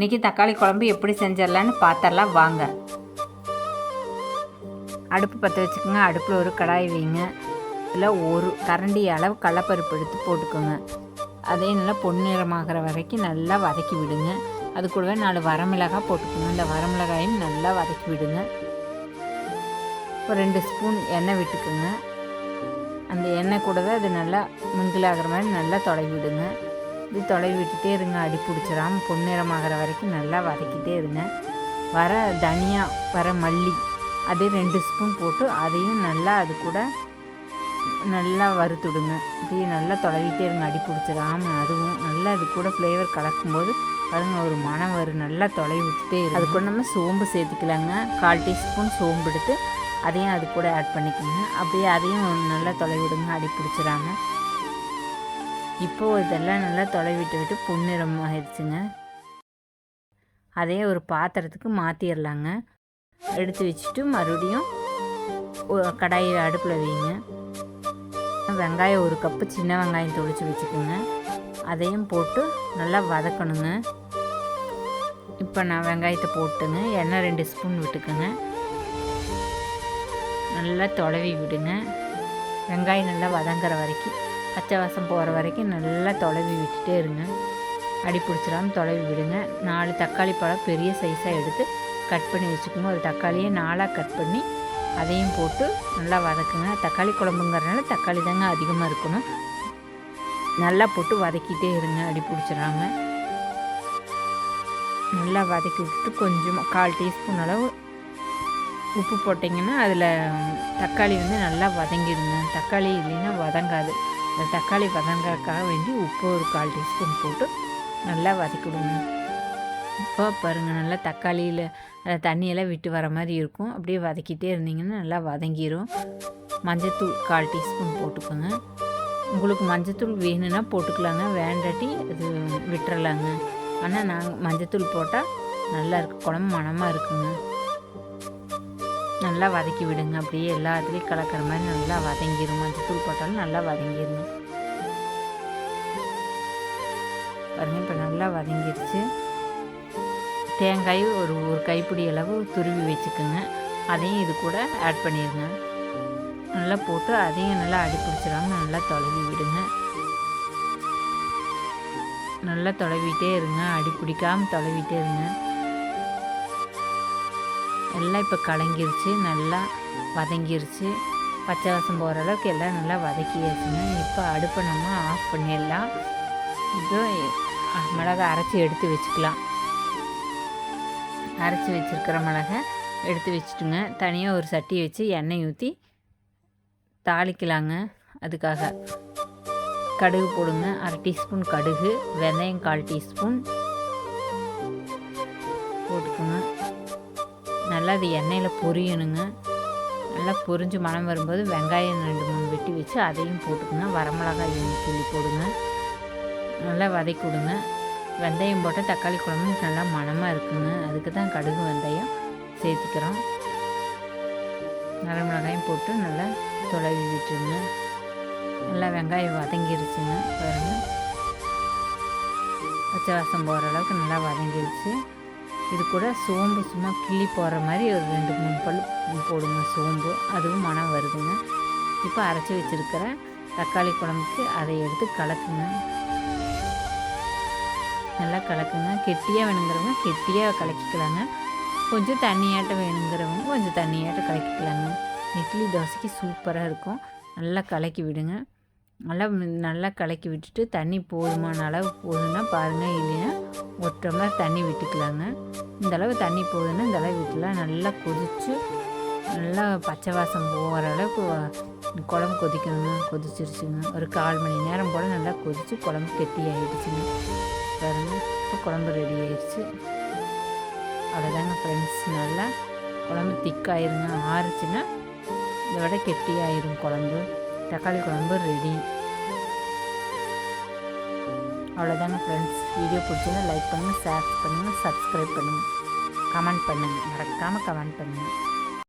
இன்றைக்கி தக்காளி குழம்பு எப்படி செஞ்சிடலான்னு பார்த்தரலாம் வாங்க. அடுப்பு பற்ற வச்சுக்கோங்க. அடுப்பில் ஒரு கடாய் வைங்க. இதில் ஒரு கரண்டி அளவு கடலப்பருப்பு எடுத்து போட்டுக்கோங்க. அதே நல்லா பொன்னிறமாகிற வரைக்கும் நல்லா வதக்கி விடுங்க. அது கூடவே நாலு வரமிளகாய் போட்டுக்கோங்க. இந்த வரமிளகாயும் நல்லா வதக்கி விடுங்க. ஒரு ரெண்டு ஸ்பூன் எண்ணெய் விட்டுக்குங்க. அந்த எண்ணெய் கூடவே அது நல்லா மிங்கில் ஆகிற மாதிரி நல்லா தொலைவி விடுங்க இது தொலைவி விட்டுட்டே இருங்க. அடி பிடிச்சிடாம பொன்னிறமாகிற வரைக்கும் நல்லா வதக்கிட்டே இருங்க. வர தனியா வர மல்லி அதே ரெண்டு ஸ்பூன் போட்டு அதையும் நல்லா அது கூட நல்லா வறுத்துடுங்க. இப்படியே நல்லா தொலைவிட்டே இருங்க. அடி பிடிச்சிடாம அதுவும் நல்லா அது கூட ஃப்ளேவர் கலக்கும்போது பாருங்க ஒரு மனம் வரும் நல்லா தொலைவி விட்டுட்டே இருக்கு அது கூட நம்ம சோம்பு சேர்த்துக்கலாங்க. கால் டீஸ்பூன் சோம்பு எடுத்து அதையும் அது கூட ஆட் பண்ணிக்கோங்க. அப்படியே அதையும் நல்லா தொலைவிடுங்க. அடி பிடிச்சிடாம. இப்போது இதெல்லாம் நல்லா தொலைவிட்டு விட்டு பொன்னிறம் ஆயிடுச்சுங்க அதே ஒரு பாத்திரத்துக்கு மாற்றிடலாங்க எடுத்து வச்சுட்டு மறுபடியும் ஒரு கடாயை அடுப்பில் வைங்க. வெங்காயம் ஒரு கப்பு சின்ன வெங்காயம் தொளிச்சு வச்சுக்கோங்க. அதையும் போட்டு நல்லா வதக்கணுங்க. இப்போ நான் வெங்காயத்தை போட்டுங்க. எண்ணெய் ரெண்டு ஸ்பூன் விட்டுக்குங்க. நல்லா தொலைவி விடுங்க. வெங்காயம் நல்லா வதங்குற வரைக்கும். பச்சை வாசம் போகிற வரைக்கும் நல்லா தொலைவி விட்டுட்டே இருங்க. அடி பிடிச்சிடாம தொலைவி விடுங்க. நாலு தக்காளி பழம் பெரிய சைஸாக எடுத்து கட் பண்ணி வச்சுக்கோங்க. ஒரு தக்காளியை நாலாக கட் பண்ணி அதையும் போட்டு நல்லா வதக்குங்க. தக்காளி குழம்புங்கிறனால தக்காளி தாங்க அதிகமாக இருக்கணும். நல்லா போட்டு வதக்கிட்டே இருங்க. அடி பிடிச்சிடாம. நல்லா வதக்கி விட்டுட்டு கொஞ்சமாக கால் டீஸ்பூன் அளவு உப்பு போட்டிங்கன்னா அதில் தக்காளி வந்து நல்லா வதங்கிடுங்க. தக்காளி இல்லைன்னா வதங்காது. இந்த தக்காளி வதங்கிறதுக்காக வேண்டி உப்பு ஒரு கால் டீஸ்பூன் போட்டு நல்லா வதக்கிடுங்க. இப்போ பாருங்கள் நல்லா தக்காளியில் தண்ணியெல்லாம் விட்டு வர மாதிரி இருக்கும். அப்படியே வதக்கிட்டே இருந்தீங்கன்னா நல்லா வதங்கிடும் மஞ்சத்தூள் கால் டீஸ்பூன் போட்டுக்கோங்க. உங்களுக்கு மஞ்சத்தூள் வேணும்னா போட்டுக்கலாங்க. வேண்டாட்டி அது விட்டுறலாங்க. ஆனால் நாங்கள் மஞ்சத்தூள் போட்டால் நல்லா இருக்கு. குழம்பு மணமாக இருக்குங்க. நல்லா வதக்கி விடுங்க. அப்படியே எல்லா இடத்துலையும் கலக்கிற மாதிரி நல்லா வதங்கிடும் மஞ்சத்தூள் போட்டாலும் நல்லா வதங்கிடுங்க பாருங்கள் இப்போ நல்லா வதங்கிடுச்சு தேங்காய் ஒரு ஒரு கைப்பிடி அளவு துருவி வச்சுக்கோங்க. அதையும் இது கூட ஆட் பண்ணிடுங்க நல்லா போட்டு அதையும் நல்லா அடி பிடிச்சிடாமல் நல்லா தொலைவி விடுங்க. நல்லா தொலைவிட்டே இருங்க. அடி பிடிக்காமல் தொலைவிட்டே இருங்க. எல்லாம் இப்போ கலங்கிருச்சு நல்லா வதங்கிருச்சு. பச்சை வாசம் போகிற அளவுக்கு எல்லாம் நல்லா வதக்கியாச்சுங்க. இப்போ அடுப்பை நம்ம ஆஃப் பண்ணிடலாம். இப்போ மிளகா அரைச்சி எடுத்து வச்சுக்கலாம். அரைச்சி வச்சுருக்கிற மிளகை எடுத்து வச்சுட்டுங்க. தனியாக ஒரு சட்டி வச்சு எண்ணெய் ஊற்றி தாளிக்கலாங்க. அதுக்காக கடுகு போடுங்க. அரை டீஸ்பூன் கடுகு வெந்தயம் கால் டீஸ்பூன் நல்லா அது எண்ணெயில் பொரியணுங்க. நல்லா பொரிஞ்சு மனம் வரும்போது வெங்காயம் ரெண்டு மூணு வெட்டி வச்சு அதையும் போட்டுக்கோங்க. வரமிளகாய் சொல்லி போடுங்க. நல்லா வதக்கி விடுங்க வெந்தயம் போட்டால் தக்காளி குழம்பு நல்லா மணமாக இருக்குங்க. அதுக்கு தான் கடுகு வெந்தயம் சேர்த்துக்கிறோம். நரமிளகாயும் போட்டு நல்லா தொலைவி விட்டுருங்க. நல்லா வெங்காயம் வதங்கிருச்சுங்க பாருங்கள் பச்சை வாசம் போகிற அளவுக்கு நல்லா வதங்கிருச்சு. இது கூட சோம்பு சும்மா கிள்ளி போடுற மாதிரி ஒரு ரெண்டு மூணு பல் போடுங்க சோம்பு. அதுவும் மனம் வருதுங்க. இப்போ அரைச்சி வச்சுருக்கிற தக்காளி குழம்புக்கு அதை எடுத்து கலக்குங்க. நல்லா கலக்குங்க. கெட்டியாக வேணுங்கிறவங்க கெட்டியாக கலக்கிக்கலாங்க. கொஞ்சம் தண்ணியாட்டம் வேணுங்கிறவங்க கொஞ்சம் தண்ணியாட்டம் கலக்கிக்கலாங்க. இட்லி தோசைக்கு சூப்பராக இருக்கும். நல்லா கலக்கி விடுங்க. நல்லா நல்லா கலக்கி விட்டுட்டு தண்ணி போதுமான அளவு போதுன்னா பாருங்கள் இல்லைன்னா ஒரு டம்ளர் தண்ணி விட்டுக்கலாங்க. இந்த அளவு தண்ணி போதுன்னா இந்த அளவு விட்டுலாம் நல்லா கொதித்து நல்லா பச்சை வாசம் போகிற அளவுக்கு குழம்பு கொதிக்கணுங்க கொதிச்சிருச்சுங்க. ஒரு கால் மணி நேரம் போல் நல்லா கொதித்து குழம்பு கெட்டி ஆகிடுச்சுங்க பாருங்க இப்போ குழம்பு ரெடி ஆயிடுச்சு. அவ்வளோதாங்க ஃப்ரெண்ட்ஸ் நல்லா குழம்பு திக்காயிருங்க ஆறுச்சுன்னா இதை விட கெட்டியாயிரும் குழம்பு. தக்காளி குழம்பு ரெடி அவ்வளோதாங்க ஃப்ரெண்ட்ஸ் வீடியோ பிடிச்சதா லைக் பண்ணுங்கள் ஷேர் பண்ணுங்கள் சப்ஸ்கிரைப் பண்ணுங்கள் கமெண்ட் பண்ணுங்கள் மறக்காமல் கமெண்ட் பண்ணுங்கள்